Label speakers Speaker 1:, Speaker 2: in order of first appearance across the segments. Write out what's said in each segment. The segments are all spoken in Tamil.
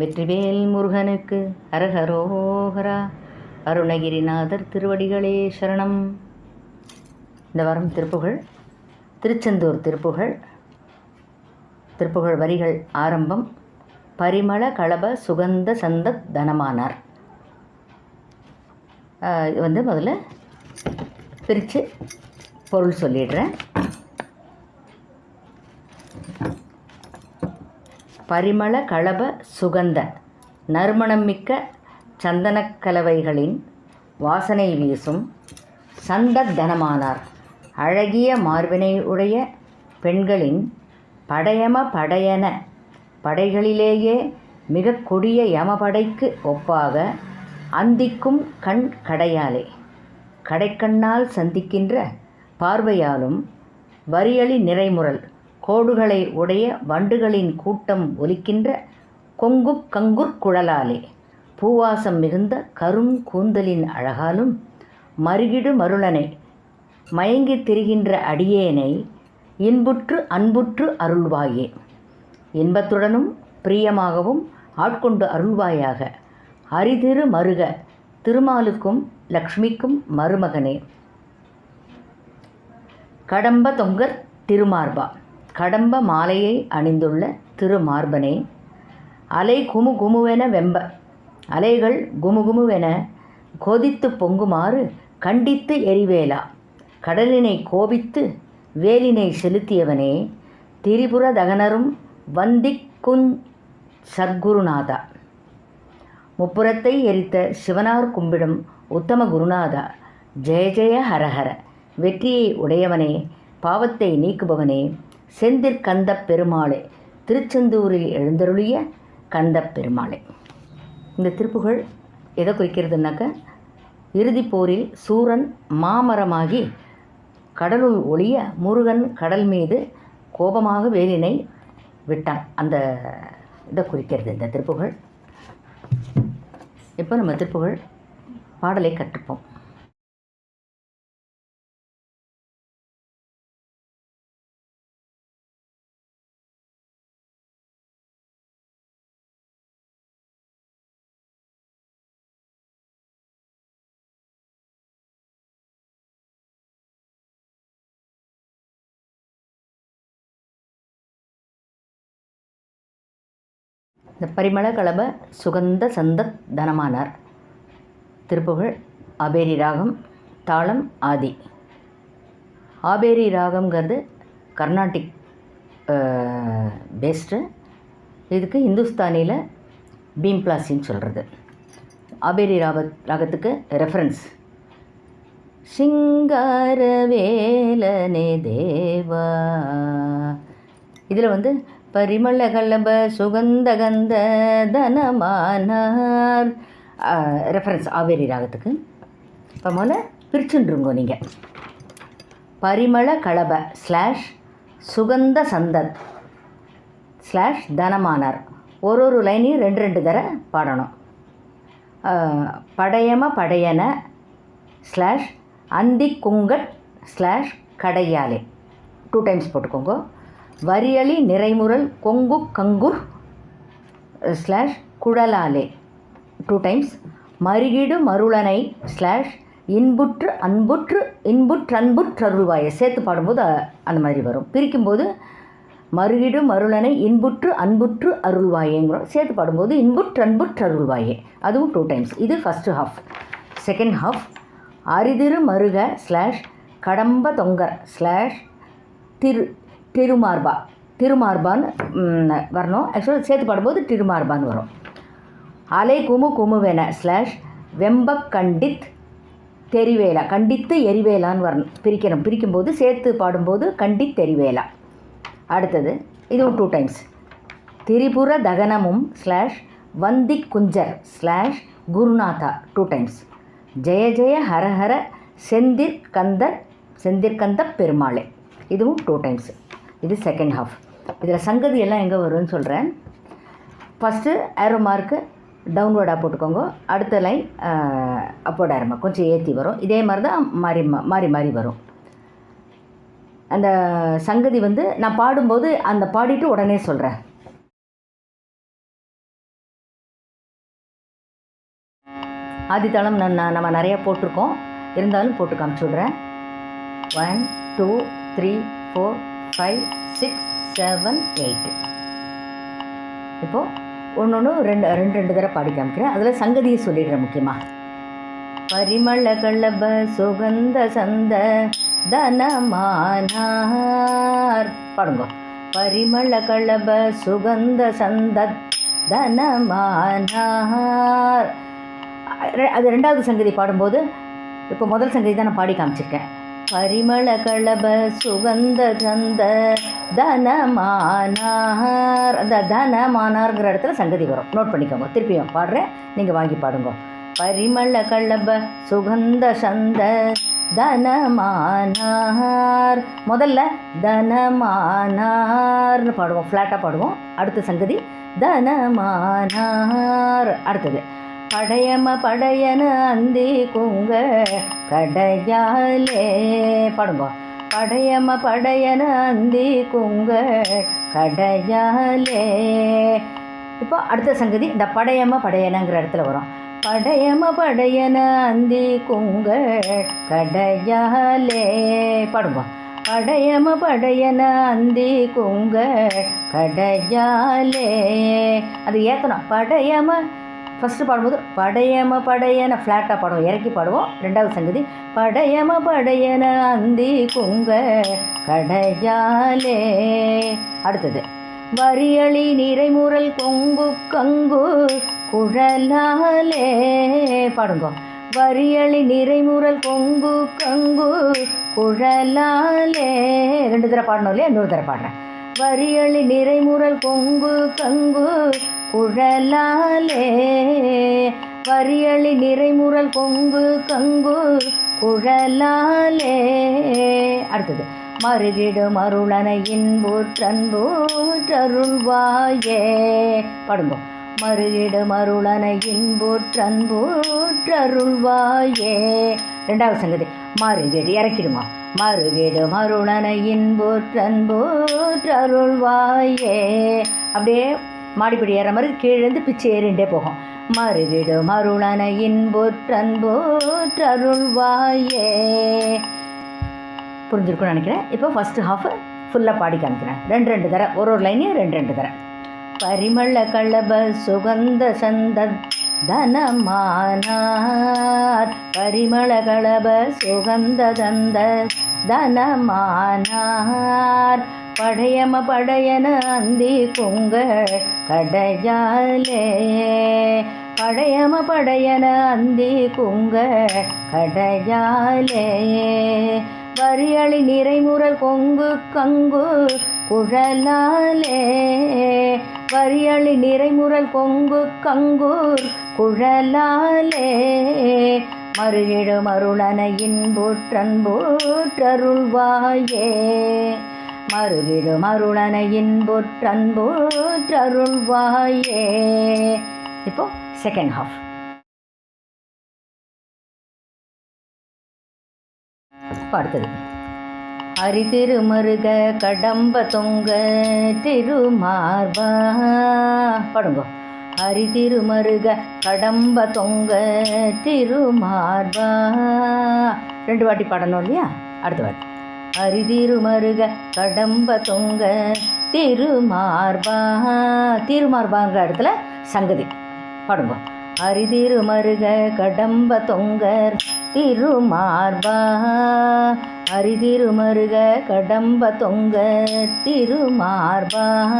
Speaker 1: வெற்றிவேல் முருகனுக்கு அரஹரோஹரா அருணகிரிநாதர் திருவடிகளே சரணம். இந்த வாரம் திருப்புகழ் திருச்செந்தூர் திருப்புகழ் திருப்புகழ் வரிகள் ஆரம்பம் பரிமள களப சுகந்த சந்த தனமானார். இது வந்து முதல்ல பிரித்து பொருள் சொல்லிடுறேன். பரிமள களப சுகந்த நறுமணம் மிக்க சந்தனக் கலவைகளின் வாசனை வீசும் சந்தத்தனமானார் அழகிய மார்பினை உடைய பெண்களின் படையம படையன படைகளிலேயே மிக கொடிய யமபடைக்கு ஒப்பாக அந்திக்கும் கண் கடையாலே கடைக்கண்ணால் சந்திக்கின்ற பார்வையாலும் வரியளி நிறைமுறல். கோடுகளை உடைய வண்டுகளின் கூட்டம் ஒலிக்கின்ற கொங்குக் கங்குற் குழலாலே. பூவாசம் மிகுந்த கரும் கூந்தலின் அழகாலும் மருகிடு மருளனை. மயங்கித் திரிகின்ற அடியேனை இன்புற்று அன்புற்று அருள்வாயே. இன்பத்துடனும் பிரியமாகவும் ஆட்கொண்டு அருள்வாயாக. அரிதிரு மருக திருமாலுக்கும் லக்ஷ்மிக்கும் மருமகனே. கடம்ப தொங்கர் திருமார்பா. கடம்ப மாலையை அணிந்துள்ள திருமார்பனே. அலை குமு குமுவென வெம்ப அலைகள் குமுகுமுவென கொதித்து பொங்குமாறு கண்டித்து எரிவேலா கடலினை கோபித்து வேலினை செலுத்தியவனே. திரிபுர தகனரும் வந்திக்குஞ் சத்குருநாதா முப்புறத்தை எரித்த சிவனார் கும்பிடும் உத்தம குருநாதா. ஜெய ஜெய ஹரஹர வெற்றியை உடையவனே பாவத்தை நீக்குபவனே. செந்திற் கந்தப் பெருமாளே. திருச்செந்தூரில் எழுந்தருளிய கந்தப் பெருமாளே. இந்த திருப்புகழ் எதை குறிக்கிறதுனாக்க இறுதிப் போரில் சூரன் மாமரமாகி கடலுள் ஒளிய முருகன் கடல் மீது கோபமாக வேலினை விட்டான். அந்த இதை குறிக்கிறது இந்த திருப்புகழ். இப்போ நம்ம திருப்புகழ் பாடலை கற்றுப்போம். இந்த பரிமள கலப சுகந்த சந்த தனமானார். திருப்புகழ் ஆபேரி ராகம் தாளம் ஆதி. ஆபேரி ராகம்ங்கிறது கர்நாடிக் பேஸ்டு இதுக்கு இந்துஸ்தானியில் பீம்ப்ளாசின்னு சொல்கிறது ஆபேரி ராக ராகத்துக்கு ரெஃபரன்ஸ் சிங்காரவேலனே தேவா. இதில் வந்து பரிமள கல்லப சுகந்த கந்த தனமானார். ரெஃபரன்ஸ் ஆவேரி ராகத்துக்கு. இப்போ முதல்ல பிரிச்சுன்றுங்கோ நீங்கள் பரிமள கலப ஸ்லாஷ் சுகந்த சந்தத் ஸ்லாஷ் தனமானார். ஒரு ஒரு லைனையும் ரெண்டு ரெண்டு தர பாடணும். படையம படையன ஸ்லாஷ் அந்தி குங்கட் ஸ்லாஷ் கடையாலே டூ டைம்ஸ் போட்டுக்கோங்க. வரியளி நிறைமுறல் கொங்கு கங்குர் ஸ்லாஷ் குழலாலே. டூ டைம்ஸ் மருகிடு மருளனை ஸ்லாஷ் இன்புற்று அன்புற்று இன்புற்றன்புற்றருள்வாயை சேர்த்து பாடும்போது அந்த மாதிரி வரும். பிரிக்கும்போது மருகிடு மருளனை இன்புற்று அன்புற்று அருள்வாயேங்கிறோம் சேர்த்து பாடும்போது இன்புற்றன்புற்றருள்வாயே அதுவும் டூ டைம்ஸ் இது ஃபஸ்ட்டு ஹாஃப் செகண்ட் ஹாஃப் அரிதிரு மருக ஸ்லாஷ் கடம்ப தொங்கர் ஸ்லாஷ் திரு திருமார்பா. திருமார்பான்னு வரணும். ஆக்சுவலாக சேர்த்து பாடும்போது திருமார்பான்னு வரும். அலை குமு குமுவென ஸ்லாஷ் வெம்ப கண்டித் தெரிவேலா. கண்டித்து எரிவேலான்னு வரணும் பிரிக்கணும். பிரிக்கும்போது சேர்த்து பாடும்போது கண்டித் தெரிவேலா. அடுத்தது இதுவும் டூ டைம்ஸ் திரிபுர தகனமும் ஸ்லாஷ் வந்தி குஞ்சர் ஸ்லாஷ் குருநாதா டூ டைம்ஸ் ஜெய ஜெய ஹரஹர செந்திற்கந்தர் செந்திர்கந்த பெருமாளே. இதுவும் டூ டைம்ஸ் இது செகண்ட் ஹாஃப் இதில் சங்கதி எல்லாம் எங்கே வரும்னு சொல்கிறேன் ஃபஸ்ட்டு ஏரோ மார்க்கு டவுன்வர்டாக போட்டுக்கோங்க. அடுத்த லைன் அப்போர்ட் ஏரோ கொஞ்சம் ஏற்றி வரும். இதே மாதிரி தான் மாறி மா- மாறி மாறி வரும். அந்த சங்கதி வந்து நான் பாடும்போது அந்த பாடிட்டு உடனே சொல்கிறேன் ஆதித்தாளம் நான் நம்ம நிறைய போட்டிருக்கோம். இருந்தாலும் போட்டு காமிச்சு விட்றேன். One two three four five six seven eight இப்போது ஒன்று ஒன்று ரெண்டு ரெண்டு ரெண்டு தடவை பாடி காமிக்கிறேன். அதில் சங்கதியை சொல்லிடுறேன் முக்கியமாக பரிமள கள்ளப சுகந்த சந்த தனமானார். பாடுங்க. பரிமள கள்ளப சுகந்த சந்த தனமானார். ரெ- அது ரெண்டாவது சங்கதி பாடும்போது இப்போ முதல் சங்கதி தான் நான் பாடி காமிச்சிருக்கேன். பரிமளகளப சுகந்த சந்த தனமானார். அந்த தனமானார்ங்கிற இடத்துல சங்கதி வரும். நோட் பண்ணிக்கோங்க. திருப்பியும் பாடுறேன். நீங்கள் வாங்கி பாடுங்க. பரிமள களப சுகந்த சந்த தனமானார். முதல்ல தனமானார்னு பாடுவோம். ஃப்ளாட்டாக பாடுவோம். அடுத்த சங்கதி தனமானார். அடுத்தது படையம படையன அந்தி குங்க கடையாலே. பாடுங்க. படையம படையன அந்தி குங்க கடையாலே. இப்போ அடுத்த சங்கதி இந்த படையம படையனங்கிற இடத்துல வரும். படையம படையன அந்தி குங்க கடையாலே. பாடுங்க. படையம படையன அந்தி குங்க கடையாலே. அது ஏற்றணும் படையம ஃபஸ்ட்டு பாடும்போது படையம படையன ஃப்ளாட்டாக பாடுவோம். இறக்கி பாடுவோம். ரெண்டாவது சங்கதி படையம படையன அந்தி குங்க கடையாலே. அடுத்தது வரியளி நிறைமுறல் கொங்கு கங்கு குழலாலே. பாடுங்க. வரியளி நிறைமுறல் கொங்கு கங்கு குழலாலே. ரெண்டு தடவை பாடணும் இல்லையா? இன்னொரு தடவை பாடுறேன். வரியளி நிறைமுறல் கொங்கு கங்கு குழலாலே. வரியளி நிறைமுறல் கொங்கு கங்கு குழலாலே. அடுத்தது மருகிடு மருளனையின் போற்றன்பூற்றருள்வாயே பாடுங்க. மருகிடு மருளனையின் போற்றன்பூற்றருள்வாயே ரெண்டாவது சங்கதி மருகிடு இறக்கிடுமா. மருகிடு மருளனையின் போற்றன்பூற்றருள்வாயே அப்படியே மாடிப்படி ஏற மாதிரி கீழேருந்து பிச்சை ஏறிண்டே போகும். மருகிடு மருளனையின் போற்றன்போற்றருள்வாயே புரிஞ்சிருக்கும்னு நினைக்கிறேன். இப்போ ஃபஸ்ட்டு ஹாஃப் ஃபுல்லாக பாடி காமிக்கிறேன். ரெண்டு ரெண்டு தர. ஒரு ஒரு லைனையும் ரெண்டு ரெண்டு தர. பரிமள கலப சுகந்த சந்தத் தனமானார். பரிமளகளப சுகந்த தந்த தனமானார். படையம படையன அந்தி குங்க கடையாலே. படையம படையன அந்தி குங்க கடையாலே. வரியளி நிறைமுறல் கொங்கு கங்கு குழலாலே. வரியளி நிறைமுறல் கொங்கு கங்கூர் குழலாலே மருகிடு மருளனையின் போற்றன்போற்றருள்வாயே மருகிடு மருளனையின் போற்றன்போற்றருள்வாயே இப்போ செகண்ட் ஹாஃப் அடுத்தது. ஹரி திருமருக கடம்ப தொங்க திருமார்பா. படுங்கோ. அரிதிருமருக கடம்ப தொங்க திருமார்பா. ரெண்டு வாட்டி பாடணும் இல்லையா? அடுத்த வாட்டி. அரிதிருமருக கடம்ப தொங்க திருமார்பா. திருமார்பாங்கிற இடத்துல சங்கதி. பாடுங்க. அரிதிரு மருக கடம்ப தொங்கர் திருமார்பா. அரிதிரு மருக கடம்ப தொங்கர் திருமார்பா.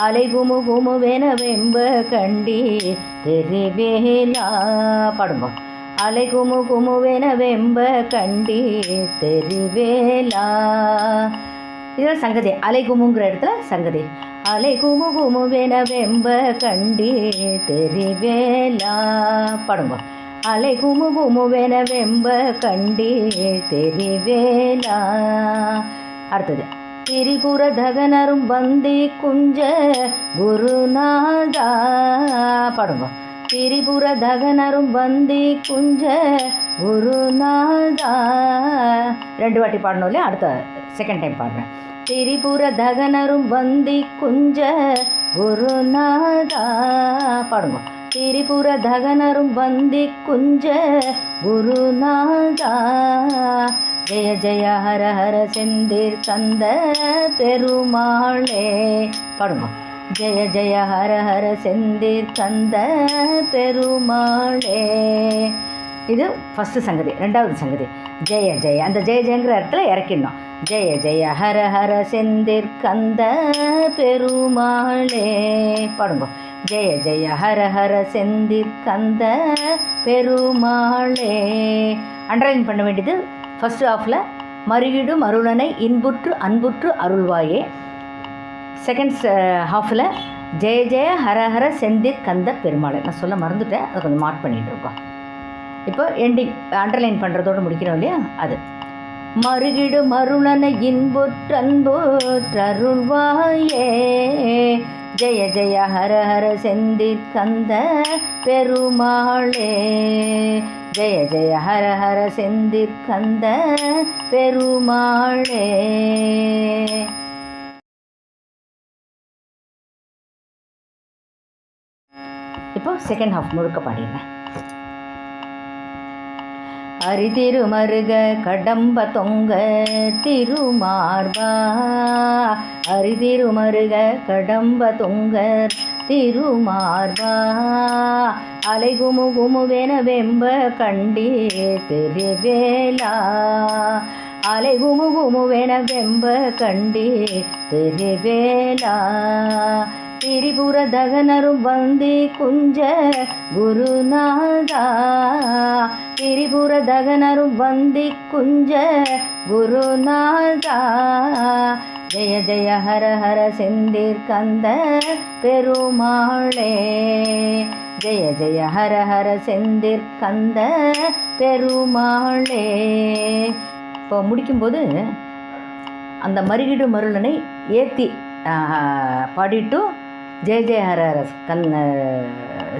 Speaker 1: அலைகுமு குமுவென வெம்ப கண்டி தெரிவேலா. பாடுங்க. அலைகுமு குமுவென வெம்ப கண்டி தெரிவேலா. இதில் சங்கதி. அலைகுமுங்கிற இடத்துல சங்கதி. அலை குமு குமுவென வெம்ப கண்டி தெரிவேலா. படுங்க. அலை குமு குமுவென வெம்ப கண்டி தெரிவேலா. அடுத்தது. திரிபுர தகனரும் வந்தி குஞ்ச குருநாதா. படுங்க. திரிபுர தகனரும் வந்தி குஞ்ச ஒரு நாதா ரெண்டு வாட்டி பாடணும் இல்லையா அடுத்த செகண்ட் டைம் பாடுறேன். திரிபுர தகனரும் வந்தி குஞ்ச குருநாதா பாடுங்க. திரிபுர தகனரும் வந்தி குஞ்ச குருநாதா ஜெய ஜெய ஹர ஹர செந்திர் கந்த பெருமாளே. பாடுங்க. ஜெய ஜெய ஹர ஹர செந்தீர் கந்த பெருமாளே. இது ஃபஸ்ட்டு சங்கதி ரெண்டாவது சங்கதி. ஜெய ஜெய அந்த ஜெய ஜெயங்கிற இடத்துல இறக்கிடணும். ஜெய ஜெய ஹர ஹர செந்திர் கந்த பெருமாளே. பாடுங்க. ஜெய ஜெய ஹர ஹர செந்திர் கந்த பெருமாளே. அண்டர்லைன் பண்ண வேண்டியது ஃபஸ்ட்டு ஆஃபில் மருகிடும் அருளனை இன்புற்று அன்புற்று அருள்வாயே. செகண்ட் ஹாஃபில் uh, ஜெய ஜெய ஹர ஹர செந்திர் கந்த பெருமாளை. நான் சொல்ல மறந்துட்டேன். அதை கொஞ்சம் மார்க் பண்ணிகிட்டு இருக்கோம். இப்போ எண்டிங் அண்டர்லைன் பண்ணுறதோடு முடிக்கிறோம் இல்லையா? அது. மருகிடு மருளன இன்புற்றன்புற்றருள்வாயே ஜெய ஜெய ஹர ஹர செந்திர் கந்த பெருமாளே. ஜெய ஜெய ஹர ஹர செந்திர் கந்த பெருமாளே. இப்போ செகண்ட் ஹாஃப் முழுக்க பாடிடுறேன். அரிதிருமருக கடம்ப தொங்க திருமார்பா அரிதிருமருக கடம்ப தொங்க திருமார்பா அலை குமு குமுவென வெம்ப கண்டி திருவேலா. அலைகுமு குமுவென வெம்ப கண்டே திருவேலா. திரிபுர தகனரும் வந்தி குஞ்ச குருநாதா. திரிபுர தகனரும் வந்தி குஞ்ச குருநாதா. ஜெய ஜெய ஹர ஹர செந்தீர் கந்த பெருமாளே. ஜெய ஜெய ஹர ஹர செந்தீர் கந்த பெருமாளே. இப்போ முடிக்கும்போது அந்த மருகிடு மருளனை ஏற்றி பாடிட்டு ஜெய ஜெய ஹர ஹர கண்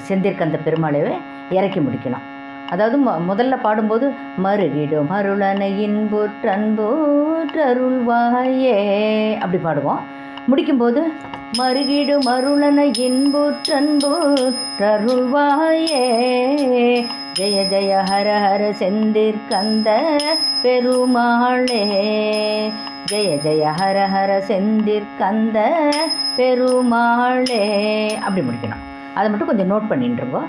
Speaker 1: செந்திற்கந்த பெருமாளைவே இறக்கி முடிக்கணும். அதாவது மொ முதல்ல பாடும்போது மருகிடு மருளனை போற்றன்போற்றருள்வாயே அப்படி பாடுவோம். முடிக்கும்போது மருகிடு மருளன இன்புற்றன்போற்றருள்வாயே ஜெய ஜெய ஹர ஹர செந்திற்கந்த பெருமாளே ஜெய ஜெய ஹர ஹர செந்திற்கந்த பெருமாளே. அப்படி முடிக்கணும். அதை மட்டும் கொஞ்சம் நோட் பண்ணிட்டுருங்க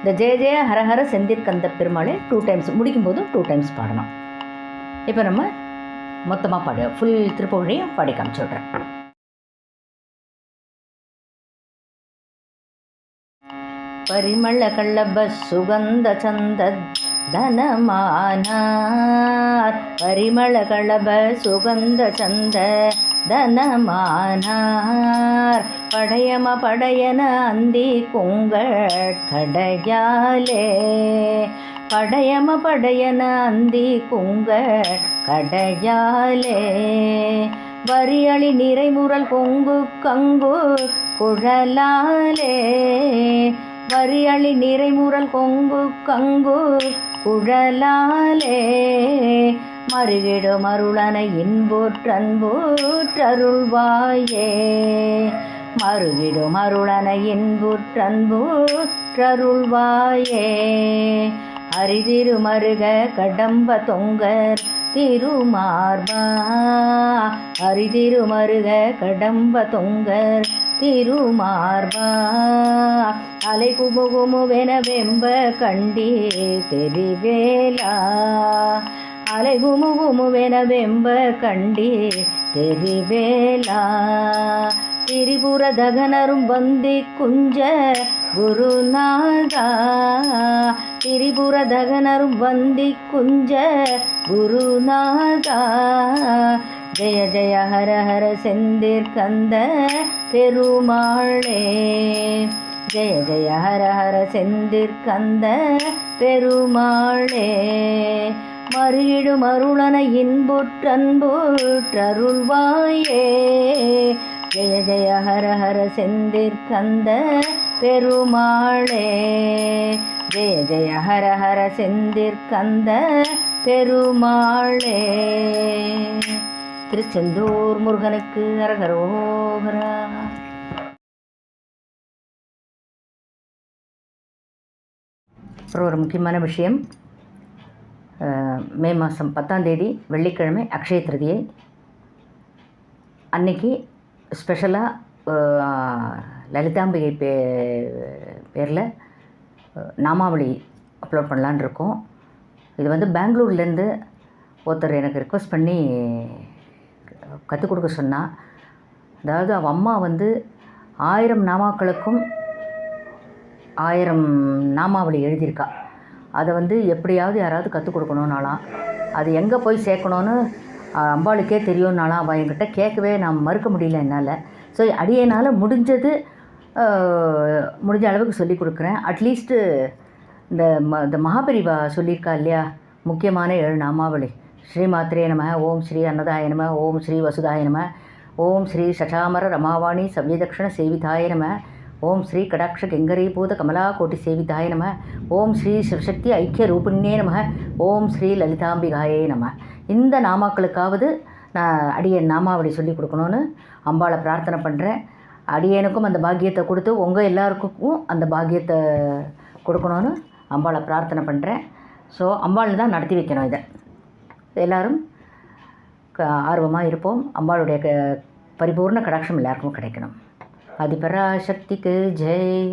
Speaker 1: இந்த ஜெய ஜெய ஹரஹர செந்திற்கந்த பெருமாளே டூ டைம்ஸ் முடிக்கும்போதும் டூ டைம்ஸ் பாடணும். இப்போ நம்ம மொத்தமாக பாடு ஃபுல் திருப்பவழியும் பாடி காமிச்சு விட்றேன் பரிமள கள்ளப சுகந்த சந்த தனமானார். பரிமள களப சுகந்த சந்த தனமானார். படையம படையன அந்தி கொங்கள் கடையாலே. படையம படையன அந்தி கொங்கள் கடையாலே. வரியளி நிறைமுறல் கொங்கு கங்கு குழலாலே. வரியளி நிறைமுறல் கொங்கு கங்கு குழலாலே. மருகிடும் அருளனை இன்புற்றன்பூற்றருள்வாயே. மருகிடும் அருளனை இன்புற்றன்பூற்றருள்வாயே. அரிதிரு மருக கடம்ப தொங்கர் திருமார்பா. அரிதிரு மருக கடம்ப தொங்கர் திருமார்பா. அலை குமுகுமுவென வெம்ப கண்டி தெரிவேலா. அலை குமுகுமுவென வெம்ப கண்டி தெரிவேலா. திரிபுர தகனரும் வந்தி குஞ்ச குருநாதா. திரிபுர தகனரும் வந்தி குஞ்ச குருநாதா. ஜெய ஜெய ஹர ஹர செந்திர் கந்த பெருமாளே. ஜெய ஜெய ஹர ஹர செந்திர் கந்த பெருமாளே. மருகிடு மருளன இன்புற்றன்புற்றருள்வாயே ஜெய ஜெய ஹர ஹர செந்திற்கந்த பெருமாளே. ஜெய ஜெய ஹர ஹர செந்திற்கந்த பெருமாளே. திருச்செந்தூர் முருகனுக்கு அரகரோகரா அப்புறம் ஒரு முக்கியமான விஷயம். மே மாதம் பத்தாம் தேதி வெள்ளிக்கிழமை அக்ஷய திருதியை அன்னைக்கு ஸ்பெஷலாக லலிதாம்பிகை பே பேரில் நாமாவளி அப்லோட் பண்ணலான்னு இருக்கோம். இது வந்து பெங்களூர்லேருந்து ஒருத்தர் எனக்கு ரிக்வஸ்ட் பண்ணி கற்றுக் கொடுக்க சொன்னால் அதாவது அவள் அம்மா வந்து ஆயிரம் நாமாக்களுக்கும் ஆயிரம் நாமாவளி எழுதியிருக்கா. அதை வந்து எப்படியாவது யாராவது கற்றுக் கொடுக்கணும்னாலாம் அது எங்கே போய் சேர்க்கணுன்னு அம்பாளுக்கே தெரியும்னாலாம் அவள் என்கிட்ட கேட்கவே நான் மறுக்க முடியல என்னால். ஸோ அடியனால் முடிஞ்சது முடிஞ்ச அளவுக்கு சொல்லி கொடுக்குறேன். அட்லீஸ்ட்டு இந்த ம இந்த மகாபெரிவா சொல்லியிருக்கா இல்லையா? முக்கியமான ஏழு நாமாவளி. ஸ்ரீ மாத்திரே நம ஓம் ஸ்ரீ அன்னதாய நம ஓம் ஸ்ரீ வசுதாய நம ஓம் ஸ்ரீ சசாமர ரமாவாணி சவ்யதக்ஷண சேவிதாய நம ஓம் ஸ்ரீ கடாட்ச கெங்கரீபூத கமலா கோட்டி சேவிதாய நம. ஓம் ஸ்ரீ சிவசக்தி ஐக்கிய ரூபிணியே நம. ஓம் ஸ்ரீ லலிதாம்பிகாயே நம. இந்த நாமாக்களுக்காவது நான் அடியன் நாமாவளி சொல்லி கொடுக்கணும்னு அம்பாளை பிரார்த்தனை பண்ணுறேன் அடியனுக்கும் அந்த பாக்கியத்தை கொடுத்து உங்கள் எல்லாருக்கும் அந்த பாக்கியத்தை கொடுக்கணும்னு அம்பாளை பிரார்த்தனை பண்ணுறேன் ஸோ அம்பாள் தான் நடத்தி வைக்கணும் இதை. எல்லோரும் ஆர்வமாக இருப்போம். அம்பாளுடைய க பரிபூர்ண கடாட்சம் எல்லாருக்கும் கிடைக்கணும். அதிபராசக்திக்கு ஜெய்